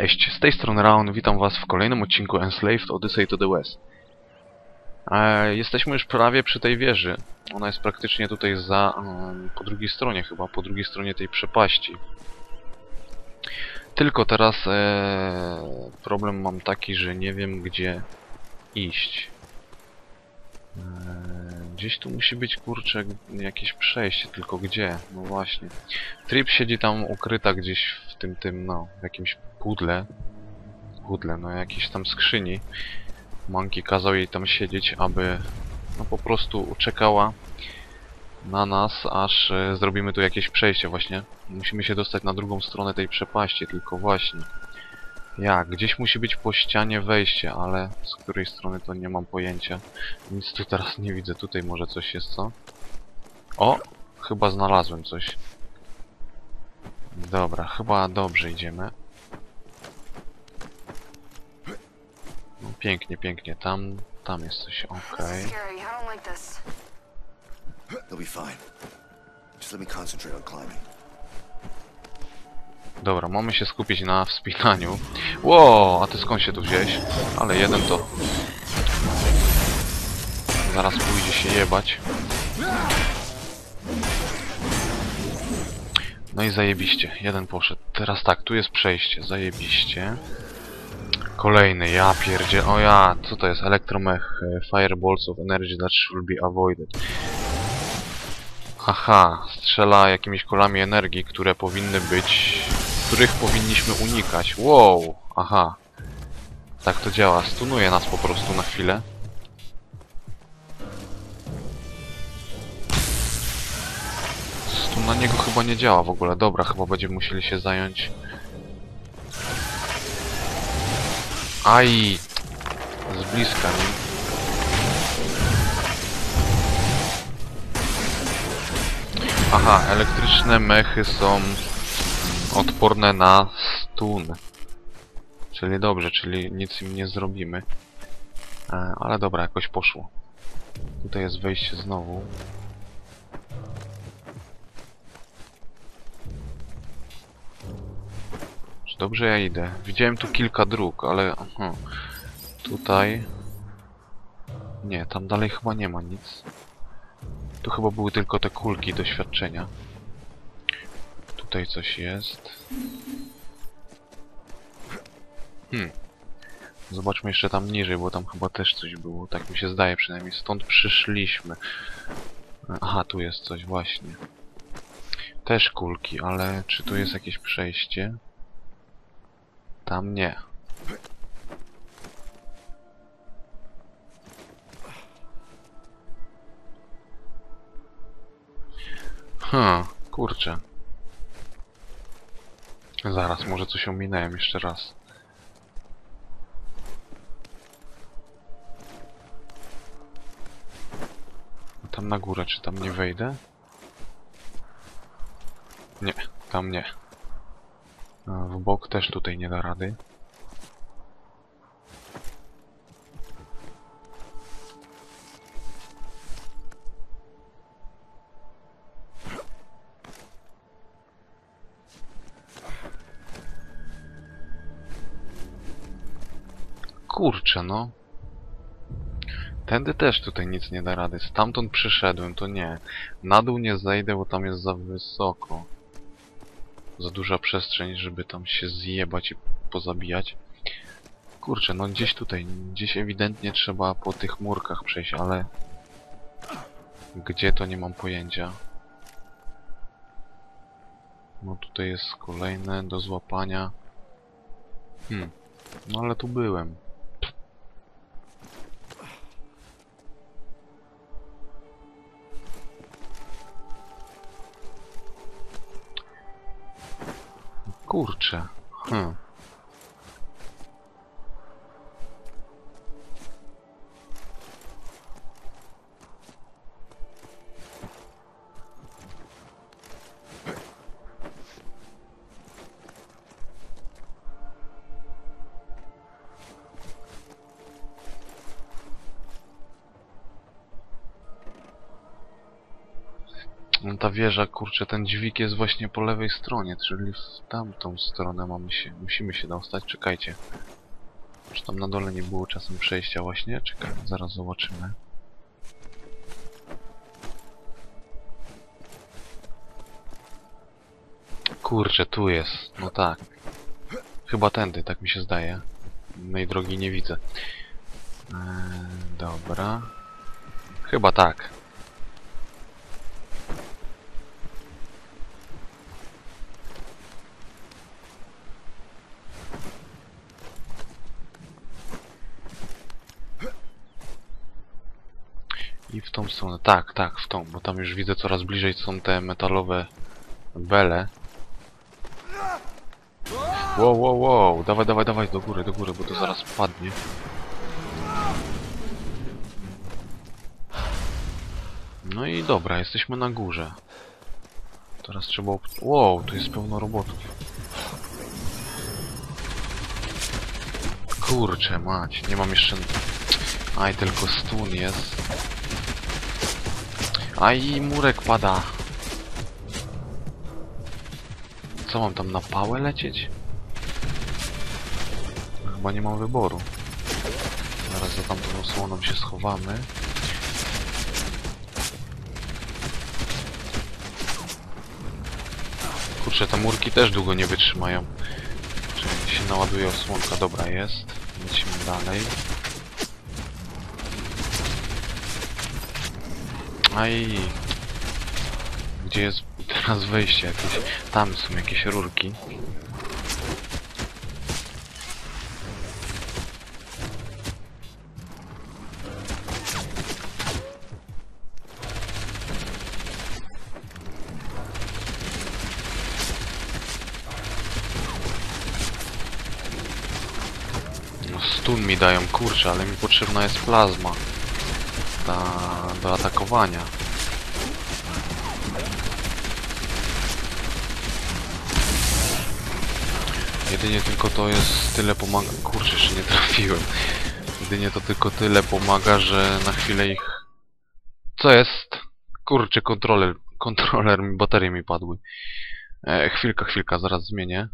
Cześć, z tej strony Raon, witam was w kolejnym odcinku Enslaved Odyssey to the West. E, jesteśmy już prawie przy tej wieży. Ona jest praktycznie tutaj za... em, po drugiej stronie chyba, po drugiej stronie tej przepaści. Tylko teraz e, problem mam taki, że nie wiem gdzie iść. E, gdzieś tu musi być kurczę jakieś przejście, tylko gdzie? No właśnie. Trip siedzi tam ukryta gdzieś w tym, tym, no, w jakimś pudle. Pudle, no, jakiejś tam skrzyni. Monkey kazał jej tam siedzieć, aby, no, po prostu czekała na nas, aż e, zrobimy tu jakieś przejście właśnie. Musimy się dostać na drugą stronę tej przepaści, tylko właśnie. Jak? Gdzieś musi być po ścianie wejście, ale z której strony to nie mam pojęcia. Nic tu teraz nie widzę. Tutaj może coś jest, co? O! Chyba znalazłem coś. Dobra, chyba dobrze idziemy. Pięknie, pięknie. Tam, tam jest coś, okej. is scary. I don't like this. They'll be fine. Just let me concentrate on climbing. Dobra, mamy się skupić na wspinaniu. Ło, a ty skąd się tu wziąłeś? Ale jeden to... Zaraz pójdzie się jebać. No i zajebiście, jeden poszedł. Teraz tak, tu jest przejście, zajebiście. Kolejny, ja pierdzie, o ja, co to jest? Electromech, e, fireballs of energy that should be avoided. Haha, strzela jakimiś kolami energii, które powinny być... których powinniśmy unikać. Wow, aha. Tak to działa, stunuje nas po prostu na chwilę. Stun na niego chyba nie działa w ogóle. Dobra, chyba będziemy musieli się zająć... Aj! Z bliska, nie? Aha, elektryczne mechy są odporne na stun. Czyli dobrze, czyli nic im nie zrobimy. E, ale dobra, jakoś poszło. Tutaj jest wejście znowu. Dobrze ja idę? Widziałem tu kilka dróg, ale... Tutaj... Nie, tam dalej chyba nie ma nic. Tu chyba były tylko te kulki doświadczenia. Tutaj coś jest. Hmm. Zobaczmy jeszcze tam niżej, bo tam chyba też coś było. Tak mi się zdaje przynajmniej. Stąd przyszliśmy. Aha, tu jest coś właśnie. Też kulki, ale czy tu jest jakieś przejście? Tam nie. Hmm, kurczę. Zaraz, może coś ominąłem jeszcze raz. Tam na górę, czy tam nie wejdę? Nie, tam nie. W bok też tutaj nie da rady. Kurczę, no. Tędy też tutaj nic nie da rady. Stamtąd przyszedłem, to nie. Na dół nie zejdę, bo tam jest za wysoko. Za duża przestrzeń, żeby tam się zjebać i pozabijać. Kurczę, no gdzieś tutaj, gdzieś ewidentnie trzeba po tych murkach przejść, ale... Gdzie to nie mam pojęcia. No tutaj jest kolejne do złapania. Hmm. No ale tu byłem. Kurczę. Hmm. Ta wieża, kurczę, ten dźwig jest właśnie po lewej stronie, czyli w tamtą stronę mamy się, musimy się dostać. Czekajcie. Czy tam na dole nie było czasem przejścia właśnie? Czekaj, zaraz zobaczymy. Kurczę, tu jest. No tak. Chyba tędy, tak mi się zdaje. Mej drogi nie widzę. Eee, dobra. Chyba tak. I w tą stronę. Tak, tak, w tą, bo tam już widzę coraz bliżej są te metalowe bele. Wow, wow, wow, dawaj, dawaj, dawaj do góry, do góry, bo to zaraz padnie. No i dobra, jesteśmy na górze. Teraz trzeba... Wow, tu jest pełno robotów. Kurczę mać, nie mam jeszcze... Aj, tylko stun jest. Aj, murek pada. Co mam tam na pałę lecieć? Chyba nie mam wyboru. Zaraz za tamtą osłoną się schowamy. Kurczę, te murki też długo nie wytrzymają. Czyli się naładuje osłonka. Dobra, jest. Lecimy dalej. Aj. Gdzie jest teraz wejście jakieś? Tam są jakieś rurki. No stun mi dają, kurczę, ale mi potrzebna jest plazma. Ta, do atakowania. Jedynie tylko to jest tyle pomaga... Kurczę, jeszcze nie trafiłem. Jedynie to tylko tyle pomaga, że na chwilę ich... Co jest? Kurczę, kontroler... Kontroler mi, baterie mi padły. E, chwilka, chwilka, zaraz zmienię.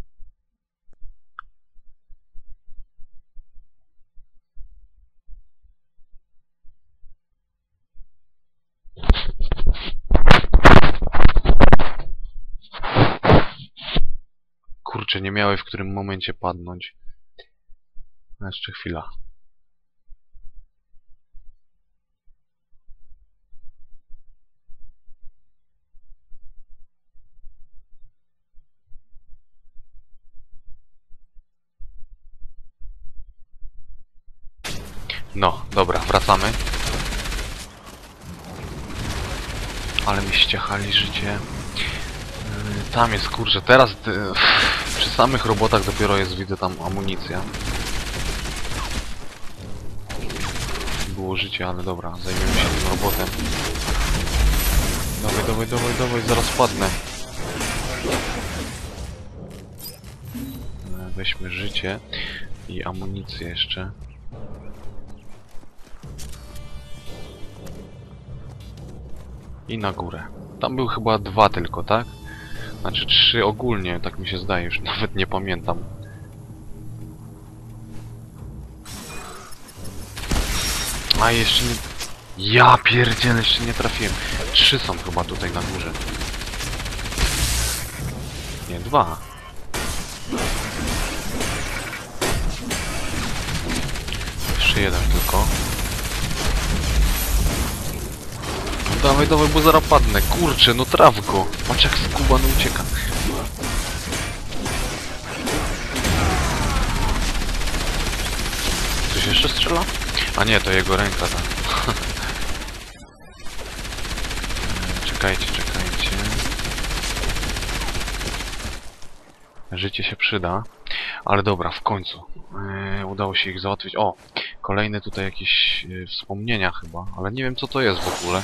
Kurczę, nie miały w którym momencie padnąć. Jeszcze chwila. No, dobra, wracamy. Ale mi ściechali życie. Tam jest, kurczę, teraz y, przy samych robotach dopiero jest, widzę tam amunicja. Było życie, ale dobra, zajmiemy się tym robotem. Dawaj, dawaj, dawaj, dawaj, zaraz padnę. E, Weźmy życie i amunicję jeszcze. I na górę. Tam był chyba dwa tylko, tak? Znaczy trzy ogólnie, tak mi się zdaje, już nawet nie pamiętam. A jeszcze nie... Ja pierdzielę, jeszcze nie trafiłem. Trzy są chyba tutaj na górze. Nie, dwa. Jeszcze jeden tylko. Dawaj, dawaj, bo zaraz padnę. Kurczę, no traf go. Patrz jak skubany ucieka. Coś jeszcze strzela? A nie, to jego ręka tam. czekajcie, czekajcie. Życie się przyda. Ale dobra, w końcu. Yy, udało się ich załatwić. O, kolejne tutaj jakieś yy, wspomnienia chyba, ale nie wiem co to jest w ogóle.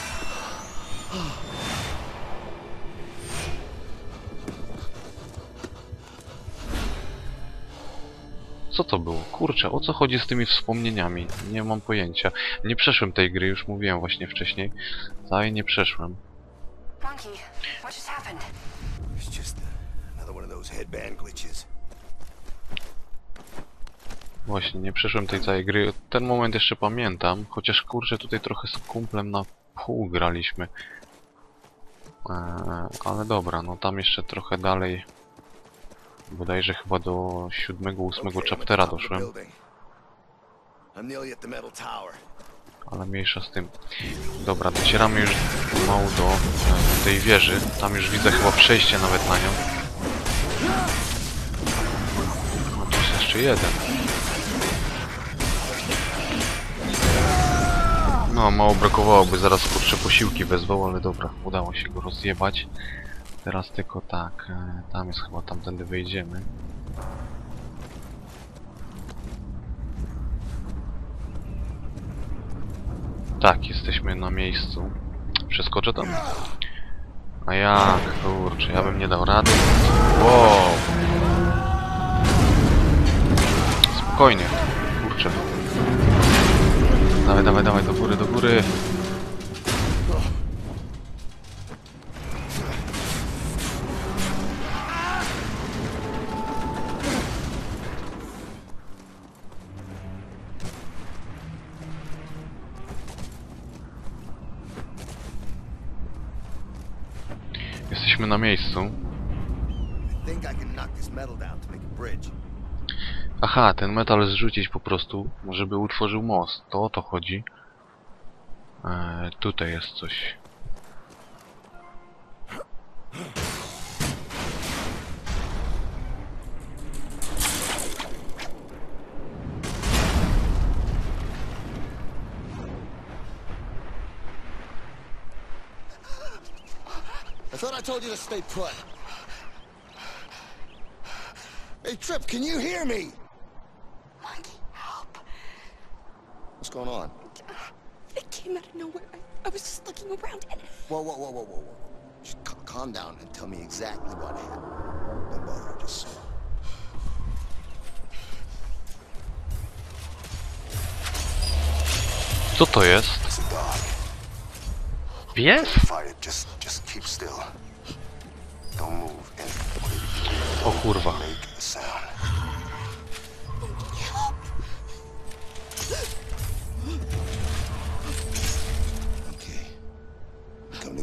Co to było? Kurczę, o co chodzi z tymi wspomnieniami? Nie mam pojęcia. Nie przeszłem tej gry, już mówiłem właśnie wcześniej. Całej nie przeszłem. Właśnie, nie przeszłem tej całej gry. Ten moment jeszcze pamiętam, chociaż kurczę tutaj trochę z kumplem na pół graliśmy. Eee, ale dobra, no tam jeszcze trochę dalej. Bodajże chyba do siódmego, ósmego chaptera doszłem, ale mniejsza z tym. Dobra, docieramy już mało do e, tej wieży. Tam już widzę chyba przejście nawet na nią. No tu jest jeszcze jeden. No, mało brakowałoby, zaraz kurczę posiłki wezwał, ale dobra, udało się go rozjebać. Teraz tylko tak, e, tam jest chyba, tamtędy wejdziemy. Tak, jesteśmy na miejscu. Przeskoczę tam? A jak, kurczę, ja bym nie dał rady. Wow! Spokojnie, kurczę. Dawaj, dawaj, dawaj, do góry, do góry. Jesteśmy na miejscu. I think I can knock this metal down to make a bridge. Aha, ten metal zrzucić po prostu, żeby utworzył most. To o to chodzi. Eee, tutaj jest coś. Hey, Trip, can you hear me? What's going on? It came out of nowhere. I, I was just looking around and Whoa, whoa, whoa, whoa, whoa, whoa. Just ca- calm down and tell me exactly what happened. Don't bother, I just saw. Co to jest? It's a dog. Pies? Fight it.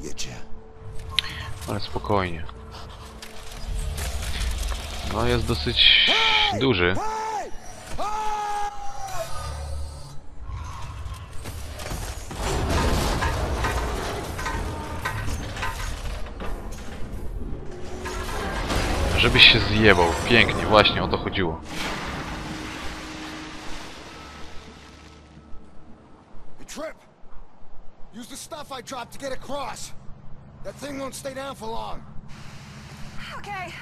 To you. Ale spokojnie. No jest dosyć duży. Żebyś się zjebał. Pięknie, właśnie o to chodziło. To get across. That thing won't stay down for long. okay.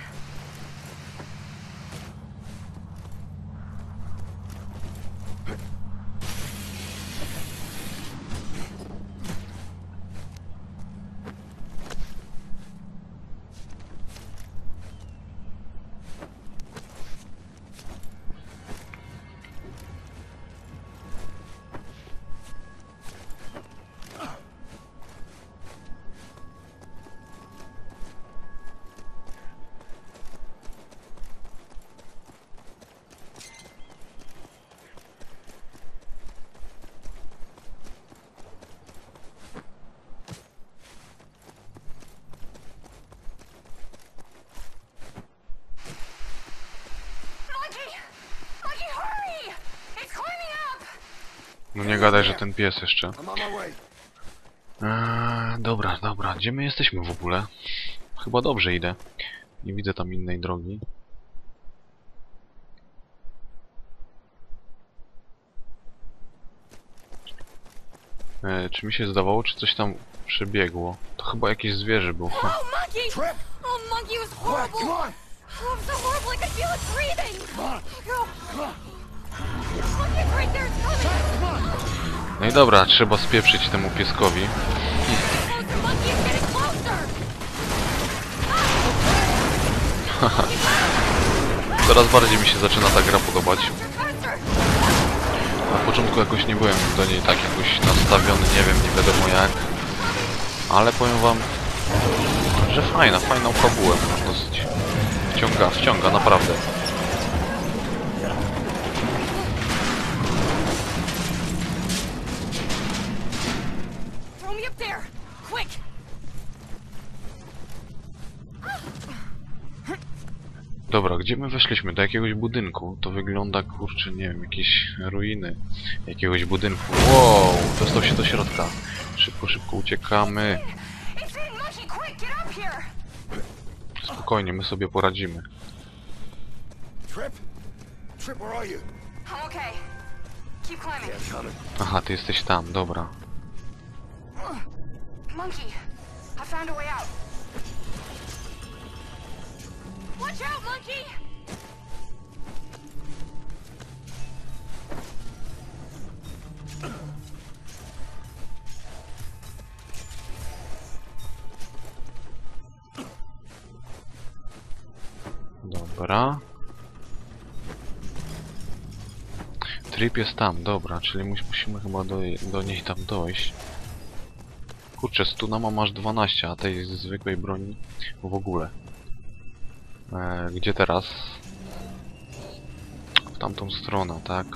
No nie gadaj, że ten pies jeszcze. I'm. Eee, dobra, dobra. Gdzie my jesteśmy w ogóle? Chyba dobrze idę. Nie widzę tam innej drogi. E, czy mi się zdawało, czy coś tam przebiegło? To chyba jakieś zwierzę było. Monkey! Trip! Oh, Monkey was horrible! come on! Oh, was so horrible I could feel it breathing! Come on! Come on! No i dobra, trzeba spieprzyć temu pieskowi. Coraz bardziej mi się zaczyna ta gra podobać. Na początku jakoś nie byłem do niej tak jakoś nastawiony, nie wiem, nie wiadomo jak. Ale powiem wam, Że fajna, fajną fabułę. Dosyć wciąga, wciąga, naprawdę. Gdzie my weszliśmy? Do jakiegoś budynku. To wygląda, kurczę, nie wiem, jakieś ruiny jakiegoś budynku. Wow, dostał się do środka. Szybko, szybko uciekamy. Spokojnie, my sobie poradzimy. Trip? Trip, where are you? I'm okay. Keep climbing. Yeah, coming. Aha, ty jesteś tam, dobra. Monkey, I found a way out. Watch out, monkey! Dobra. Trip jest tam, dobra, czyli mus- musimy chyba do, do niej tam dojść. Kurczę, stunama masz 12, a tej zwykłej broni w ogóle. E, gdzie teraz? W tamtą stronę, tak?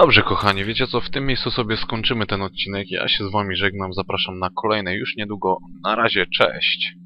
Dobrze, kochani, wiecie co, w tym miejscu sobie skończymy ten odcinek. Ja się z wami żegnam, zapraszam na kolejne już niedługo. Na razie, cześć!